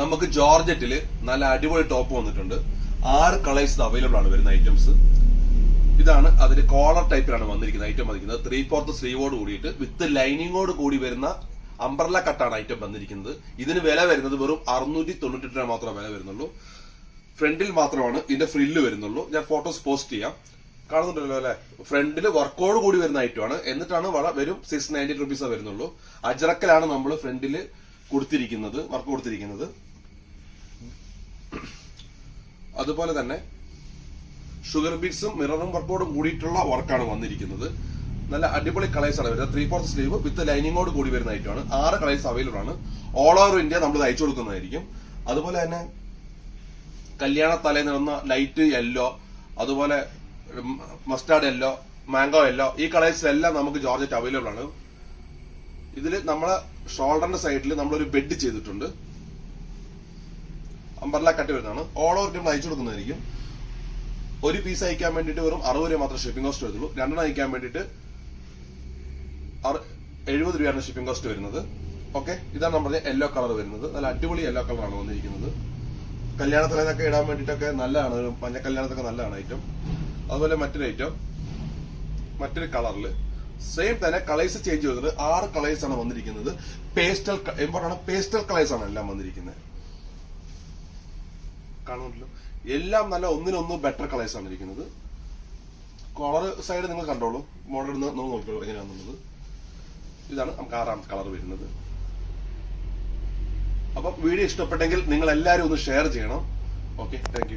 നമുക്ക് ജോർജറ്റിൽ നല്ല അടിപൊളി ടോപ്പ് വന്നിട്ടുണ്ട്. ആറ് കളേഴ്സ് അവൈലബിൾ ആണ് വരുന്ന ഐറ്റംസ് ഇതാണ് അതിന് കോളർ ടൈപ്പിലാണ് വന്നിരിക്കുന്നത് ഐറ്റം വന്നിരിക്കുന്നത്. ത്രീ ഫോർത്ത് സ്ലീവോട് കൂടിയിട്ട് വിത്ത് ലൈനിങ്ങോട് കൂടി വരുന്ന അംബ്രല്ല കട്ടാണ് ഐറ്റം വന്നിരിക്കുന്നത്. ഇതിന് വില വരുന്നത് വെറും അറുന്നൂറ്റി തൊണ്ണൂറ്റി രൂപ മാത്രമേ വില വരുന്നുള്ളൂ. ഫ്രണ്ടിൽ മാത്രമാണ് ഇതിന്റെ ഫ്രില്ല് വരുന്നുള്ളൂ. ഞാൻ ഫോട്ടോസ് പോസ്റ്റ് ചെയ്യാം. കാണുന്നുണ്ടല്ലോ അല്ലെ? ഫ്രണ്ടിൽ വർക്കോട് കൂടി വരുന്ന ഐറ്റമാണ് എന്നിട്ടാണ് വള വെറും സിക്സ് നയന്റി റുപ്പീസ് വരുന്നുള്ളൂ. അജറക്കലാണ് നമ്മൾ ഫ്രണ്ടിൽ കൊടുത്തിരിക്കുന്നത് വർക്ക് കൊടുത്തിരിക്കുന്നത്. അതുപോലെ തന്നെ ഷുഗർ ബീറ്റ്സും മിററും വർക്കോടും കൂടിയിട്ടുള്ള വർക്കാണ് വന്നിരിക്കുന്നത്. നല്ല അടിപൊളി കളേഴ്സ് ആണ് വരുന്നത്. ത്രീ ഫോർത്ത് സ്ലീവ് വിത്ത് ലൈനിങ്ങോട് കൂടി വരുന്ന ഐറ്റമാണ് ആറ് കളേഴ്സ് അവൈലബിൾ ആണ്. ഓൾ ഓവർ ഇന്ത്യ നമ്മൾ അയച്ചു കൊടുക്കുന്നതായിരിക്കും. അതുപോലെ തന്നെ കല്യാണ തലേന്ന് ലൈറ്റ് യെല്ലോ അതുപോലെ മസ്റ്റാർഡ് യെല്ലോ മാംഗോ യെല്ലോ ഈ കളേഴ്സിലെല്ലാം നമുക്ക് ജോർജറ്റ് അവൈലബിൾ ആണ്. ഇതിൽ നമ്മളെ ഷോൾഡറിന്റെ സൈഡിൽ നമ്മളൊരു ബെഡ് ചെയ്തിട്ടുണ്ട്. അമ്പർല കട്ട് വരുന്നതാണ് ഓൾ ഓവർ നമ്മൾ അയച്ചു കൊടുക്കുന്നതായിരിക്കും. ഒരു പീസ് അയക്കാൻ വേണ്ടിയിട്ട് വെറും അറുപത് രൂപ മാത്രം ഷിപ്പിംഗ് കോസ്റ്റ് വരുള്ളൂ രണ്ടെണ്ണം അയക്കാൻ വേണ്ടിയിട്ട് എഴുപത് രൂപയാണ് ഷിപ്പിംഗ് കോസ്റ്റ് വരുന്നത്. ഓക്കെ ഇതാണ് നമ്മുടെ യെല്ലോ കളർ വരുന്നത്. നല്ല അടിപൊളി യെല്ലോ കളറാണ് വന്നിരിക്കുന്നത്. കല്യാണത്തിലൊക്കെ ഇടാൻ വേണ്ടിയിട്ടൊക്കെ നല്ലതാണ്. പഞ്ഞ കല്യാണത്തൊക്കെ നല്ലതാണ് ഐറ്റം അതുപോലെ മറ്റൊരു ഐറ്റം മറ്റൊരു കളറിൽ സെയിം തന്നെ കളേഴ്സ് ചേഞ്ച് ചെയ്തത് ആറ് കളേഴ്സ് ആണ് വന്നിരിക്കുന്നത്. പേസ്റ്റൽ ഇമ്പോർട്ടാണ് പേസ്റ്റൽ കളേഴ്സ് ആണ് എല്ലാം വന്നിരിക്കുന്നത്. കാണുന്നുണ്ടല്ലോ. എല്ലാം നല്ല ഒന്നിനൊന്ന് ബെറ്റർ കളേഴ്സ് ആണ് ഇരിക്കുന്നത്. കളർ സൈഡ് നിങ്ങൾ കണ്ടോളൂ. മോഡൽ നോക്കിക്കോളൂ എങ്ങനെയാണെന്നുള്ളത്. ഇതാണ് നമുക്ക് ആറാമത്തെ കളർ വരുന്നത്. അപ്പം വീഡിയോ ഇഷ്ടപ്പെട്ടെങ്കിൽ നിങ്ങൾ എല്ലാവരും ഒന്ന് ഷെയർ ചെയ്യണം. Okay thank